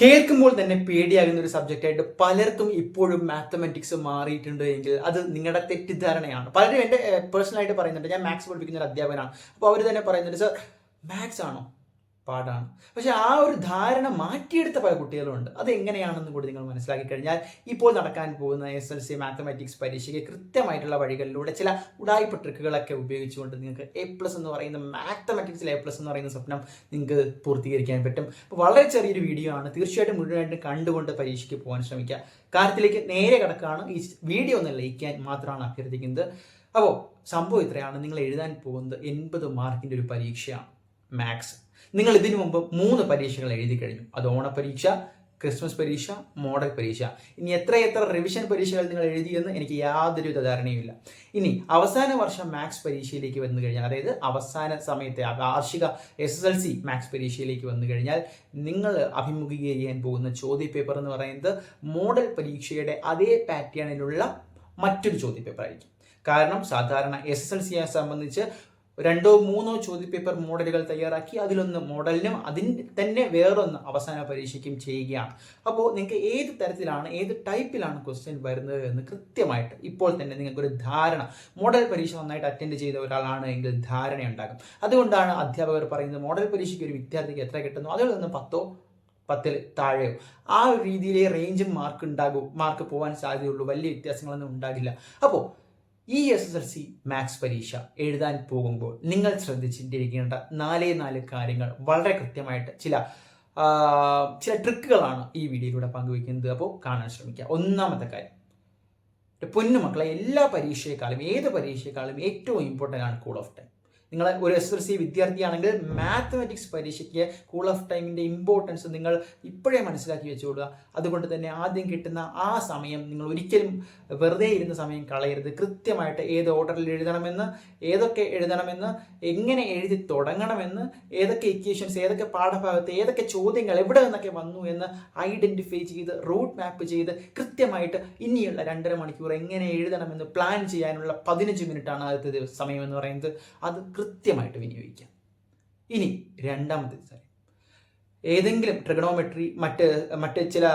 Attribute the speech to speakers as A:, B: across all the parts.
A: കേൾക്കുമ്പോൾ തന്നെ പേടിയാകുന്ന ഒരു സബ്ജക്റ്റ് ആയിട്ട് പലർക്കും ഇപ്പോഴും മാത്തമെറ്റിക്സ് മാറിയിട്ടുണ്ട് എങ്കിൽ അത് നിങ്ങളുടെ തെറ്റിദ്ധാരണയാണ്. പലരും എന്റെ പേഴ്സണലായിട്ട് പറയുന്നുണ്ട് ഞാൻ മാത്സ് പഠിപ്പിക്കുന്ന ഒരു അധ്യാപകനാണ്. അപ്പോൾ അവർ തന്നെ പറയുന്നുണ്ട് സർ മാത്സ് ആണോ? പാടാണ്. പക്ഷെ ആ ഒരു ധാരണ മാറ്റിയെടുത്ത പല കുട്ടികളുണ്ട്. അത് എങ്ങനെയാണെന്ന് കൂടി നിങ്ങൾ മനസ്സിലാക്കി കഴിഞ്ഞാൽ ഇപ്പോൾ നടക്കാൻ പോകുന്ന എസ് എൽ സി മാത്തമാറ്റിക്സ് പരീക്ഷയ്ക്ക് കൃത്യമായിട്ടുള്ള വഴികളിലൂടെ ചില ഉടായ്പ ട്രിക്കുകളൊക്കെ ഉപയോഗിച്ചുകൊണ്ട് നിങ്ങൾക്ക് എ പ്ലസ് എന്ന് പറയുന്ന മാത്തമാറ്റിക്സിൽ എ പ്ലസ് എന്ന് പറയുന്ന സ്വപ്നം നിങ്ങൾക്ക് പൂർത്തീകരിക്കാൻ പറ്റും. അപ്പോൾ വളരെ ചെറിയൊരു വീഡിയോ ആണ്. തീർച്ചയായിട്ടും മുഴുവനായിട്ട് കണ്ടുകൊണ്ട് പരീക്ഷയ്ക്ക് പോകാൻ ശ്രമിക്കുക. കാര്യത്തിലേക്ക് നേരെ കിടക്കുകയാണ്. ഈ വീഡിയോ ഒന്ന് ലയിക്കാൻ മാത്രമാണ് അഭ്യർത്ഥിക്കുന്നത്. അപ്പോൾ സംഭവം ഇത്രയാണ്. നിങ്ങൾ എഴുതാൻ പോകുന്നത് എൺപത് മാർക്കിന്റെ ഒരു പരീക്ഷയാണ്. മാത്സ് നിങ്ങൾ ഇതിനു മുമ്പ് മൂന്ന് പരീക്ഷകൾ എഴുതി കഴിഞ്ഞു. അത് ഓണപരീക്ഷ ക്രിസ്മസ് പരീക്ഷ മോഡൽ പരീക്ഷ. ഇനി എത്ര എത്ര റിവിഷൻ പരീക്ഷകൾ നിങ്ങൾ എഴുതിയെന്ന് എനിക്ക് യാതൊരു ധാരണയുമില്ല ഇനി അവസാന വർഷം മാത്സ് പരീക്ഷയിലേക്ക് വന്നു കഴിഞ്ഞാൽ അതായത് അവസാന സമയത്തെ വാർഷിക S S L C maths പരീക്ഷയിലേക്ക് വന്നു കഴിഞ്ഞാൽ നിങ്ങൾ അഭിമുഖീകരിക്കാൻ പോകുന്ന ചോദ്യപേപ്പർ എന്ന് പറയുന്നത് മോഡൽ പരീക്ഷയുടെ അതേ പാറ്റേണിലുള്ള മറ്റൊരു ചോദ്യ പേപ്പർ ആയിരിക്കും കാരണം സാധാരണ എസ് എസ് എൽ സിയെ സംബന്ധിച്ച് രണ്ടോ മൂന്നോ ചോദ്യപേപ്പർ മോഡലുകൾ തയ്യാറാക്കി അതിലൊന്ന് മോഡലിനും അതിന് തന്നെ വേറൊന്ന് അവസാന പരീക്ഷയ്ക്കും ചെയ്യുകയാണ്. അപ്പോൾ നിങ്ങൾക്ക് ഏത് തരത്തിലാണ് ഏത് ടൈപ്പിലാണ് ക്വസ്റ്റ്യൻ വരുന്നത് എന്ന് കൃത്യമായിട്ട് ഇപ്പോൾ തന്നെ നിങ്ങൾക്കൊരു ധാരണ. മോഡൽ പരീക്ഷ നന്നായിട്ട് അറ്റൻഡ് ചെയ്ത ഒരാളാണ് എങ്കിൽ ധാരണയുണ്ടാകും. അതുകൊണ്ടാണ് അധ്യാപകർ പറയുന്നത് മോഡൽ പരീക്ഷയ്ക്ക് ഒരു വിദ്യാർത്ഥിക്ക് എത്ര കിട്ടുന്നു? അതിൽ നിന്ന് പത്തോ പത്തിൽ താഴെയോ. ആ ഒരു രീതിയിലെ റേഞ്ചും മാർക്ക് ഉണ്ടാകും മാർക്ക് പോകാൻ സാധ്യതയുള്ളൂ. വലിയ വ്യത്യാസങ്ങളൊന്നും ഉണ്ടാകില്ല. അപ്പോൾ ഈ S S L C maths പരീക്ഷ എഴുതാൻ പോകുമ്പോൾ നിങ്ങൾ ശ്രദ്ധിച്ചിട്ടിരിക്കേണ്ട നാലേ നാല് കാര്യങ്ങൾ വളരെ കൃത്യമായിട്ട് ചില ചില ട്രിക്കുകളാണ് ഈ വീഡിയോയിലൂടെ പങ്കുവയ്ക്കുന്നത്. അപ്പോൾ കാണാൻ ശ്രമിക്കുക ഒന്നാമത്തെ കാര്യം. പൊന്നുമക്കളെ പൊന്നു മക്കളെ എല്ലാ പരീക്ഷയെക്കാളും ഏത് പരീക്ഷയെക്കാളും ഏറ്റവും ഇമ്പോർട്ടന്റ് ആണ് കൂൾ ഓഫ് ടൈം നിങ്ങൾ ഒരു എസ് എൽ സി വിദ്യാർത്ഥിയാണെങ്കിൽ മാത്തമാറ്റിക്സ് പരീക്ഷയ്ക്ക് കൂൾ ഓഫ് ടൈമിന്റെ ഇമ്പോർട്ടൻസ് നിങ്ങൾ ഇപ്പോഴേ മനസ്സിലാക്കി വെച്ചുകൊടുക്കുക അതുകൊണ്ട് തന്നെ ആദ്യം കിട്ടുന്ന ആ സമയം നിങ്ങൾ ഒരിക്കലും വെറുതെ ഇരുന്ന സമയം കളയരുത്. കൃത്യമായിട്ട് ഏത് ഓർഡറിൽ എഴുതണമെന്ന് ഏതൊക്കെ എഴുതണമെന്ന് എങ്ങനെ എഴുതി തുടങ്ങണമെന്ന് ഏതൊക്കെ ഇക്വേഷൻസ് ഏതൊക്കെ പാഠഭാഗത്ത് ഏതൊക്കെ ചോദ്യങ്ങൾ എവിടെ നിന്നൊക്കെ വന്നു എന്ന് ഐഡന്റിഫൈ ചെയ്ത് റൂട്ട് മാപ്പ് ചെയ്ത് കൃത്യമായിട്ട് ഇനിയുള്ള രണ്ടര മണിക്കൂർ എങ്ങനെ എഴുതണമെന്ന് പ്ലാൻ ചെയ്യാനുള്ള പതിനഞ്ച് മിനിറ്റാണ് ആദ്യത്തെ സമയം എന്ന് പറയുന്നത്. അത് കൃത്യമായിട്ട് വിനിയോഗിക്കാം. ഇനി രണ്ടാമത്തെ കാര്യം. ഏതെങ്കിലും ട്രിഗണോമെട്രി മറ്റ് മറ്റ് ചില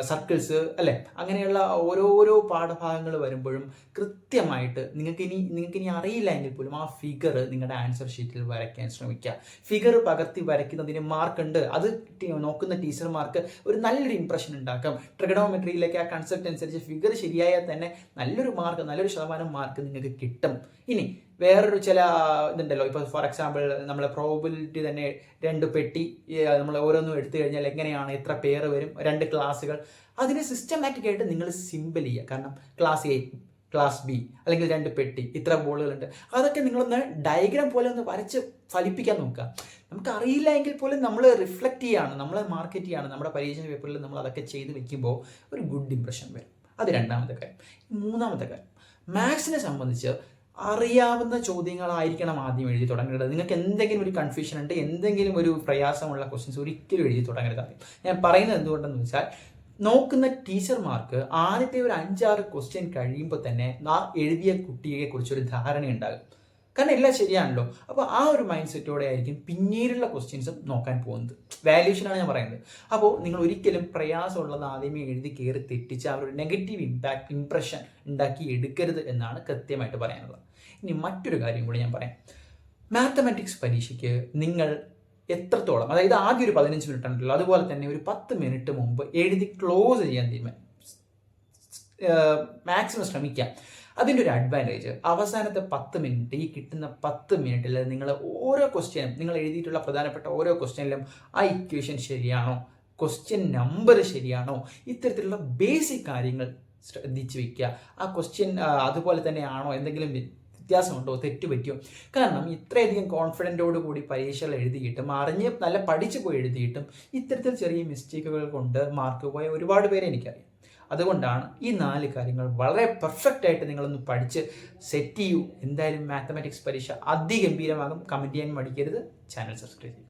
A: സർക്കിൾസ് അല്ലെ? അങ്ങനെയുള്ള ഓരോരോ പാഠഭാഗങ്ങൾ വരുമ്പോഴും കൃത്യമായിട്ട് നിങ്ങൾക്ക് ഇനി നിങ്ങൾക്ക് ഇനി അറിയില്ല എങ്കിൽ പോലും ആ ഫിഗർ നിങ്ങളുടെ ആൻസർ ഷീറ്റിൽ വരയ്ക്കാൻ ശ്രമിക്കുക. ഫിഗർ പകർത്തി വരയ്ക്കുന്നതിന് മാർക്ക് ഉണ്ട്. അത് നോക്കുന്ന ടീച്ചർമാർക്ക് ഒരു നല്ലൊരു ഇമ്പ്രഷൻ ഉണ്ടാക്കാം. ട്രിഗണോമെട്രിയിലേക്ക് ആ കൺസെപ്റ്റ് അനുസരിച്ച് ഫിഗർ ശരിയായാൽ തന്നെ നല്ലൊരു മാർക്ക് നല്ലൊരു ശതമാനം മാർക്ക് നിങ്ങൾക്ക് കിട്ടും. ഇനി വേറൊരു ചില ഇതുണ്ടല്ലോ. ഇപ്പോൾ ഫോർ എക്സാമ്പിൾ നമ്മളെ പ്രോബിലിറ്റി തന്നെ രണ്ട് പെട്ടി നമ്മൾ ഓരോന്നും എടുത്തു കഴിഞ്ഞാൽ എങ്ങനെയാണ് എത്ര പേര് വരും രണ്ട് ക്ലാസ്സുകൾ അതിനെ സിസ്റ്റമാറ്റിക് ആയിട്ട് നിങ്ങൾ സിമ്പിൾ ചെയ്യുക. കാരണം ക്ലാസ് എ ക്ലാസ് ബി അല്ലെങ്കിൽ രണ്ട് പെട്ടി ഇത്ര ബോളുകളുണ്ട് അതൊക്കെ നിങ്ങളൊന്ന് ഡയഗ്രാം പോലെ ഒന്ന് വരച്ച് ഫലിപ്പിക്കാൻ നോക്കുക. നമുക്ക് അറിയില്ല എങ്കിൽ പോലും നമ്മൾ റിഫ്ലക്റ്റ് ചെയ്യാണ് നമ്മൾ മാർക്കറ്റ് ചെയ്യാണ്. നമ്മുടെ പരീക്ഷ പേപ്പറിൽ നമ്മൾ അതൊക്കെ ചെയ്ത് വെക്കുമ്പോൾ ഒരു ഗുഡ് ഇംപ്രഷൻ വരും. അത് രണ്ടാമത്തെ കാര്യം. മൂന്നാമത്തെ കാര്യം. മാത്സിനെ സംബന്ധിച്ച് അറിയാവുന്ന ചോദ്യങ്ങളായിരിക്കണം ആദ്യം എഴുതി തുടങ്ങേണ്ടത്. നിങ്ങൾക്ക് എന്തെങ്കിലും ഒരു കൺഫ്യൂഷൻ ഉണ്ട് എന്തെങ്കിലും ഒരു പ്രയാസമുള്ള ക്വസ്റ്റ്യൻസ് ഒരിക്കലും എഴുതി തുടങ്ങരുത് ഞാൻ പറയുന്നത് എന്തുകൊണ്ടെന്ന് വെച്ചാൽ നോക്കുന്ന ടീച്ചർമാർക്ക് ആദ്യത്തെ ഒരു അഞ്ചാറ് ക്വസ്റ്റ്യൻ കഴിയുമ്പോൾ തന്നെ ആ എഴുതിയ കുട്ടിയെ കുറിച്ചൊരു ധാരണ ഉണ്ടാകും കാരണം എല്ലാം ശരിയാണല്ലോ. അപ്പോൾ ആ ഒരു മൈൻഡ് സെറ്റോടെ ആയിരിക്കും പിന്നീടുള്ള ക്വസ്റ്റ്യൻസും നോക്കാൻ പോകുന്നത്. വാല്യൂഷനാണ് ഞാൻ പറയുന്നത്. അപ്പോൾ നിങ്ങൾ ഒരിക്കലും പ്രയാസമുള്ളത് ആദ്യമേ എഴുതി കയറി തെറ്റിച്ച് ആ ഒരു നെഗറ്റീവ് ഇമ്പാക്ട് ഇംപ്രഷൻ ഉണ്ടാക്കി എടുക്കരുത് എന്നാണ് കൃത്യമായിട്ട് പറയാനുള്ളത്. ഇനി മറ്റൊരു കാര്യം കൂടി ഞാൻ പറയാം. മാത്തമാറ്റിക്സ് പരീക്ഷയ്ക്ക് നിങ്ങൾ എത്രത്തോളം അതായത് ആദ്യം ഒരു പതിനഞ്ച് മിനിറ്റ് ഉണ്ടല്ലോ അതുപോലെ തന്നെ ഒരു പത്ത് മിനിറ്റ് മുമ്പ് എഴുതി ക്ലോസ് ചെയ്യാൻ തീരുമാനം മാക്സിമം ശ്രമിക്കാം. അതിന്റെ ഒരു അഡ്വാന്റേജ് അവസാനത്തെ പത്ത് മിനിറ്റ് ഈ കിട്ടുന്ന പത്ത് മിനിറ്റിൽ നിങ്ങൾ ഓരോ ക്വസ്റ്റ്യനും നിങ്ങൾ എഴുതിയിട്ടുള്ള പ്രധാനപ്പെട്ട ഓരോ ക്വസ്റ്റ്യനിലും ആ ഇക്വേഷൻ ശരിയാണോ? ക്വസ്റ്റ്യൻ നമ്പർ ശരിയാണോ? ഇത്തരത്തിലുള്ള ബേസിക് കാര്യങ്ങൾ ശ്രദ്ധിച്ച് വയ്ക്കുക ആ ക്വസ്റ്റ്യൻ അതുപോലെ തന്നെയാണോ? എന്തെങ്കിലും വ്യ- വ്യത്യാസമുണ്ടോ തെറ്റുപറ്റിയോ കാരണം ഇത്രയധികം കോൺഫിഡന്റോട് കൂടി പരീക്ഷകൾ എഴുതിയിട്ടും അറിഞ്ഞ് നല്ല പഠിച്ചു പോയി എഴുതിയിട്ടും ഇത്തരത്തിൽ ചെറിയ മിസ്റ്റേക്കുകൾ കൊണ്ട് മാർക്ക് പോയ ഒരുപാട് പേരെ എനിക്കറിയാം. അതുകൊണ്ടാണ് ഈ നാല് കാര്യങ്ങൾ വളരെ പെർഫെക്റ്റ് ആയിട്ട് നിങ്ങളൊന്ന് പഠിച്ച് സെറ്റ് ചെയ്യൂ. എന്തായാലും മാത്തമാറ്റിക്സ് പരീക്ഷ അതിഗംഭീരമാകും. കമന്റ് ചെയ്യാൻ മടിക്കരുത്. ചാനൽ സബ്സ്ക്രൈബ് ചെയ്യും.